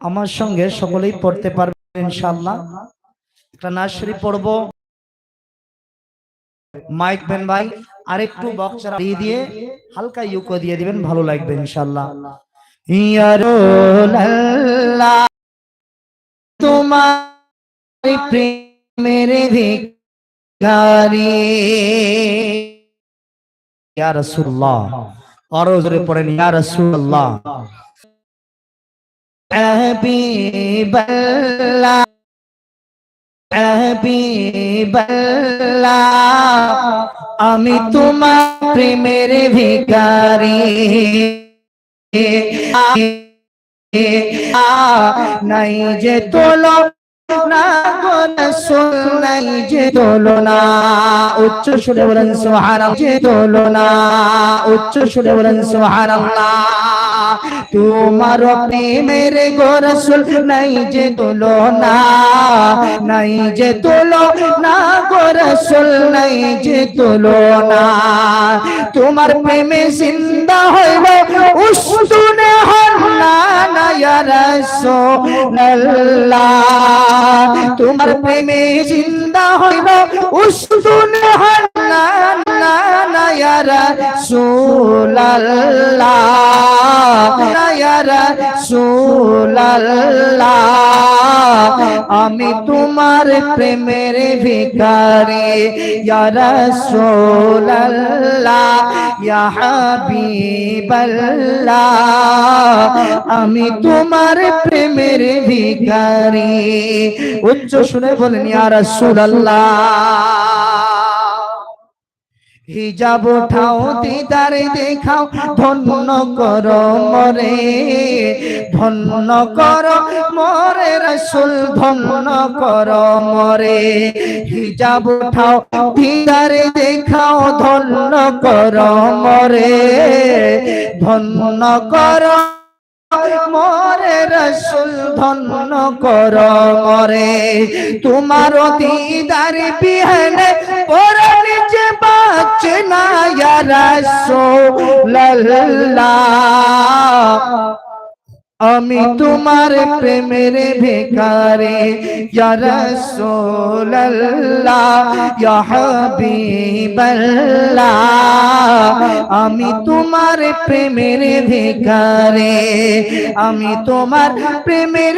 আমার সঙ্গে সকলেই পড়তে পারবেন ইনশাআল্লাহ। একটা নার্সারি পড়ব। মাইক বেন ভাই, আরেকটু বক্সরা দিয়ে দিয়ে হালকা ইউকো দিয়ে দিবেন, ভালো লাগবে ইয়ারুল্লাহ তোমার ভিখারি। ইয়া রাসূলুল্লাহ, আরও জোরে পড়েন, ইয়া রাসূলুল্লাহ। হাবিবাল্লাহ হাবিবাল্লাহ আমি তোমার প্রেমের ভিখারি। নাই যে তোলো না নাই যে তোলো না উচ্চ সুরে বলেন সুবহানাল্লাহ, যে তোলো না উচ্চ সুরে বলেন সুবহানাল্লাহ। তোমার প্রেমের গো রাসূল নাই যে তুলো না, নাই যে তুলো না গো রাসূল নাই যে তুলো না। তোমার প্রেমে জিন্দা হইব উস্তুনে হল্লা না ইয়া রাসূলুল্লাহ। তোমার প্রেমে জিন্দা হইব উসুন হল্লা না না ইয়া রাসূলুল্লাহ না ইয়া রাসূলুল্লাহ আমি তোমার প্রেমের ভিখারি, ইয়া রাসূলুল্লাহ, ইয়া হাবিবাল্লাহ। আমি তোমার প্রেমের ভিখারি। উচ্চ শুনে বলেন, ইয়া রাসূলুল্লাহ। হিজাব উঠাও, দিদার দেখাও, ধন্য কর মরে। ধন্য কর মরে রসুল, ধন্য কর মরে। হিজাব উঠাও, দিদার দেখাও, ধন্য কর মরে। ধন্য কর মরে রসুল, ধন্য কর মরে। তোমার দিদার বিহনে পরে নিচে বাঁচে না রসোল্লাহ আমি তোমার প্রেমের হাবিবাল্লাহ। আমি তোমার প্রেমের ভিখারে, আমি তোমার প্রেমের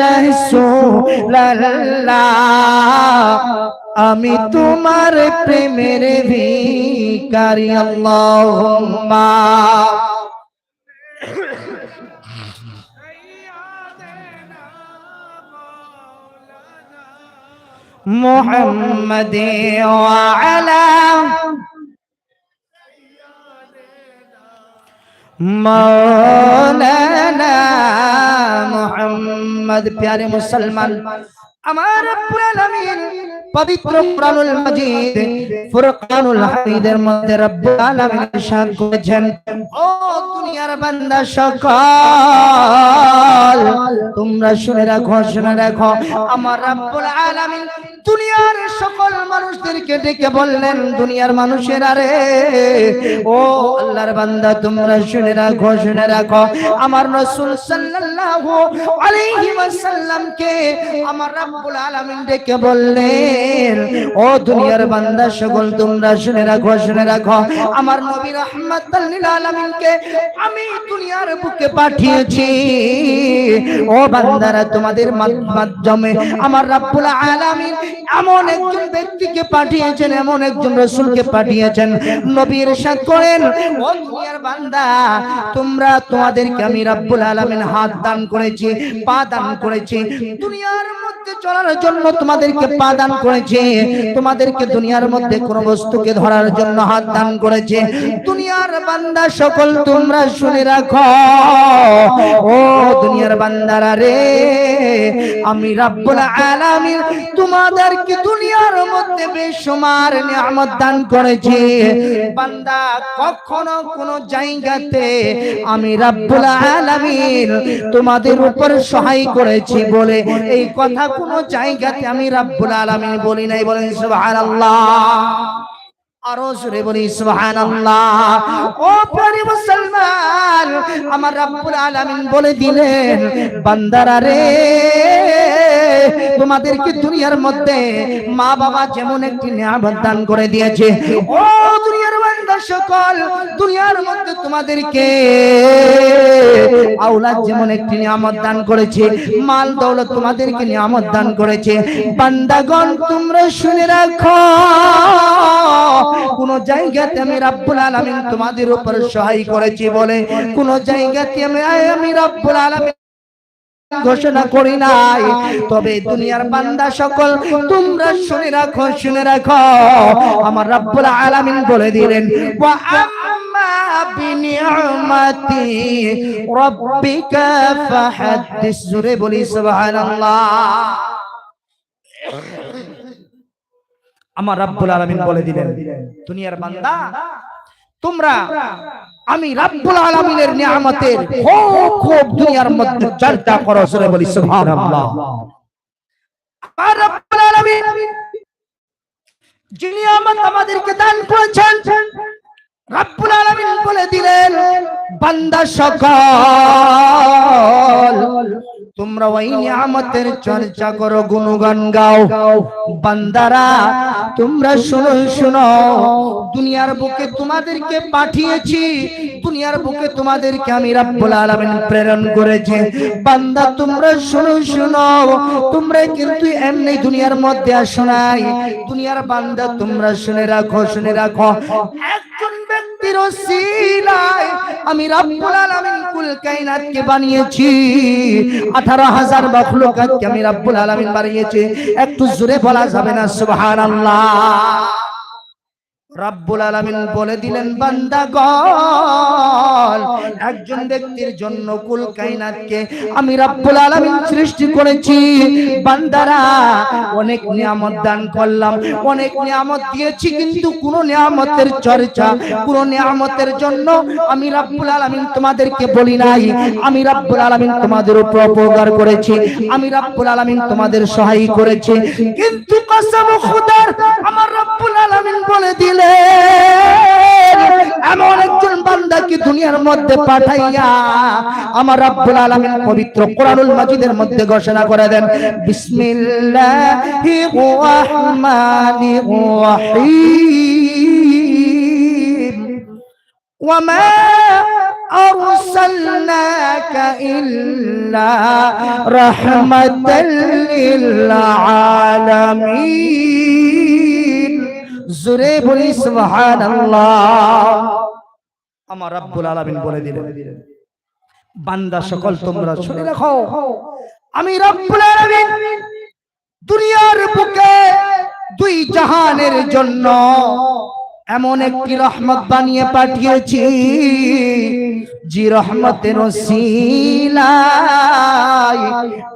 রাসূলুল্লাহ। আমি তোমার প্রেমের ভিখারি, আল্লাহুম্মা। محمد وعلى مولانا محمد প্যারে মুসলমান আমার রব্বুল আলামিন পবিত্র কোরআনুল মাজিদ, ফুরকানুল হামিদের মধ্যে রব্বুল আলামিন ইরশাদ করেছেন, ও দুনিয়ার বান্দা সকল, তোমরা শুনে রাখো শুনে রাখো, আমার রব্বুল আলামিন দুনিয়ার সকল মানুষদেরকে ডেকে বললেন, দুনিয়ার মানুষের আরে, ও আল্লাহর বান্দা, তোমরা শুনে রাখো শুনে রাখো, আমার রাসূল সাল্লাল্লাহু আলাইহি ওয়াসাল্লামকে আমার রব্বুল আলামিন ডেকে বললেন ও দুনিয়ার বান্দা, সকল তোমরা শুনে রাখো শুনে রাখো। আমার নবী আলামিনকে আমি দুনিয়ার বুকে পাঠিয়েছি। ও বান্দারা, তোমাদের মাধ্যমে আমার আলামিন এমন একজন ব্যক্তিকে পাঠিয়েছেন, এমন একজন রসুলকে পাঠিয়েছেন। করেন, ও দুনিয়ার বান্দা, তোমরা, তোমাদেরকে আমি আলামিন হাত দান করেছি, পা দান করেছি। দুনিয়ার মধ্যে চলার জন্য তোমাদেরকে পা দান করেছে, তোমাদেরকে দুনিয়ার মধ্যে কোন বস্তুকে ধরার জন্য হাত দান করেছে। দুনিয়ার বান্দা সকল তোমরা শুনে রাখো। ও দুনিয়ার বান্দারা রে আমি রাব্বুল আলামিন তোমাদেরকে দুনিয়ার মধ্যে বেশুমার নিয়ামত দান করেছি। বান্দা, কখনো কোন জায়গাতে আমি রাব্বুল আলামিন তোমাদের উপর সহায় করেছি বলে এই কথা কোন জায়গাতে আমি রাব্বুল আলামিন বলি নাই বলেন সুবহানাল্লাহ। আরও বলি, সুবহানাল্লাহ। ও প্রিয় মুসলমান, আমার রব্বুল আলামিন বলে দিলেন, বান্দারা রে, তোমাদেরকে দুনিয়ার মধ্যে মা বাবা যেমন একটি নিয়ামত দান করে দিয়েছে, ও সকল দুনিয়ার মধ্যে তোমাদেরকে আওলাদ যেমন একটি নিয়ামত দান করেছে, মাল দৌলত তোমাদেরকে নিয়ামত দান করেছে। বান্দাগণ, তোমরা শুনে রাখো, কোন জায়গাতে আমি রাব্বুল আলামিন তোমাদের উপর সহায় করেছি বলে, কোন জায়গাতে আমি আমি রাব্বুল আলামিন ঘোষণা করি নাই। তবে দুনিয়ার বান্দা সকল, তোমরা শুনে রাখো শুনে রাখো। আমার রাব্বুল আলামিন বলে দিলেন, ওয়া আম্মা বিনিয়ামাতি রাব্বিকা ফাহাদ্দিস। জোরে বলি, সুবহানাল্লাহ। আমার রাব্বুল আলামিন বলে দিলেন, দুনিয়ার বান্দা, তোমরা আমি রাব্বুল আলামিনের নিয়ামতের খুব খুব দুনিয়ার মধ্যে চর্চা করো সরে বলি, সুবহানাল্লাহ। আমার রাব্বুল আলামিন যে নিয়ামত আমাদেরকে দান করেছেন, রাব্বুল আলামিন বলে দিলেন, বান্দা সকল তোমরা ওই নিয়ামতের চর্চা করো গুণগান গাও। বান্দারা তোমরা শোনো শোনো দুনিয়ার বুকে তোমাদেরকে পাঠিয়েছি। দুনিয়ার বুকে তোমাদেরকে আমি রাব্বুল আলামিন প্রেরণ করেছি। বান্দা তোমরা শোনো শোনো। তোমরা কিন্তু এমনি দুনিয়ার মধ্যে আসো নাই। দুনিয়ার বান্দা তোমরা শুনে রাখো শুনে রাখো। একজন ব্যক্তির আমি রাব্বুল আলামিন কুল কায়নাতকে বানিয়েছি। 18000 মাখলুকাতকে আমি রাব্বুল আলামিন বানিয়েছি। একটু জোরে বলা যাবে না? সুবহানাল্লাহ। রাব্বুল আলামিন বলে দিলেন বান্দাগণ একজন ব্যক্তির জন্য কুল কায়নাতকে আমি রাব্বুল আলামিন সৃষ্টি করেছি। বান্দারা, অনেক নিয়ামত দান করলাম। অনেক নিয়ামত দিয়েছি, কিন্তু কোন নিয়ামতের চর্চা, কোন নিয়ামতের জন্য আমি রাব্বুল আলামিন তোমাদেরকে বলি নাই। আমি রাব্বুল আলামিন তোমাদের উপর উপকার করেছি। আমি রাব্বুল আলামিন তোমাদের সহায় করেছি। কিন্তু কসম খোদার, আমার রাব্বুল আলামিন বলে দিলেন এমন একজন বান্দাকে দুনিয়ার মধ্যে পাঠাইয়া আমার রাব্বুল আলামিন পবিত্র কোরআনুল মাজিদের মধ্যে ঘোষণা করে দেন বিসমিল্লাহির রহমানির রহিম ওয়ামা أرسلناك إلا رحمة للعالمين জোরে বলি সুবহানাল্লাহ। আমার রব্বুল আলামিন বলে দিলেন। বান্দা সকল তোমরা শুনে রাখো। আমি রব্বুল আলামিন দুনিয়ার বুকে দুই জাহানের জন্য এমন একটি রহমত বানিয়ে পাঠিয়েছি। রহমতের ওসিলায়।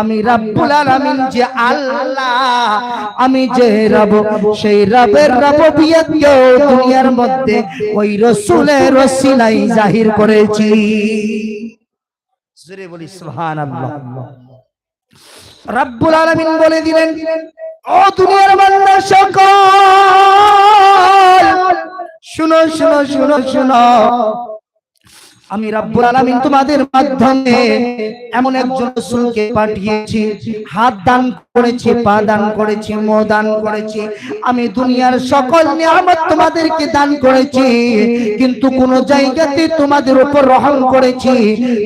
আমি রব্বুল আলামিন যে আল্লাহ, আমি যে রব, সেই রবের রববিয়তকেও দুনিয়ার মধ্যে ওই রসুলের ওসিলাই জাহির করেছি। জোরে বলি, সুবহানাল্লাহ। রব্বুল আলামিন বলে দিলেন, ও দুনিয়ার বান্দা সকল, শুনো শুনো শুনো শুনো আমি রাব্বুল আলামিন তোমাদের মাধ্যমে এমন একজন রাসূলকে পাঠিয়েছি, হাত দান করেছি, পা দান করেছি, মো দান করেছি। আমি দুনিয়ার সকল নিয়ামত তোমাদেরকে দান করেছি, কিন্তু কোন জায়গাতে তোমাদের উপর রহম করেছি,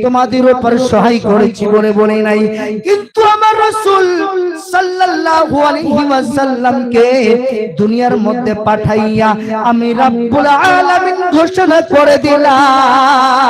তোমাদের উপর সহায় করেছি বলে বলে নাই। কিন্তু আমার রাসূল সাল্লাল্লাহু আলাইহি ওয়াসাল্লামকে দুনিয়ার মধ্যে পাঠাইয়া আমি রাব্বুল আলামিন ঘোষণা করে দিলাম।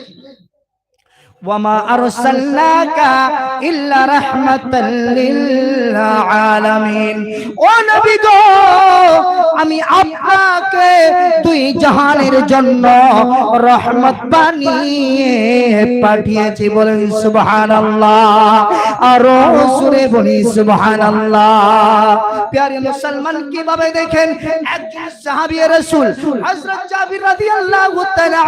ওয়ামা আরসালনাকা ইল্লা রাহমাতাল লিল আলামিন ও নবী গো আমি আপনাকে দুই জাহানের জন্য রহমত বানিয়ে পাঠিয়েছি বলেন সুবহানাল্লাহ। আর সুরে বলি সুবহানাল্লাহ। প্যারে মুসলমান কীভাবে দেখেন? একজন সাহাবী রাসূল হযরত জাবির রাদিয়াল্লাহু তাআলা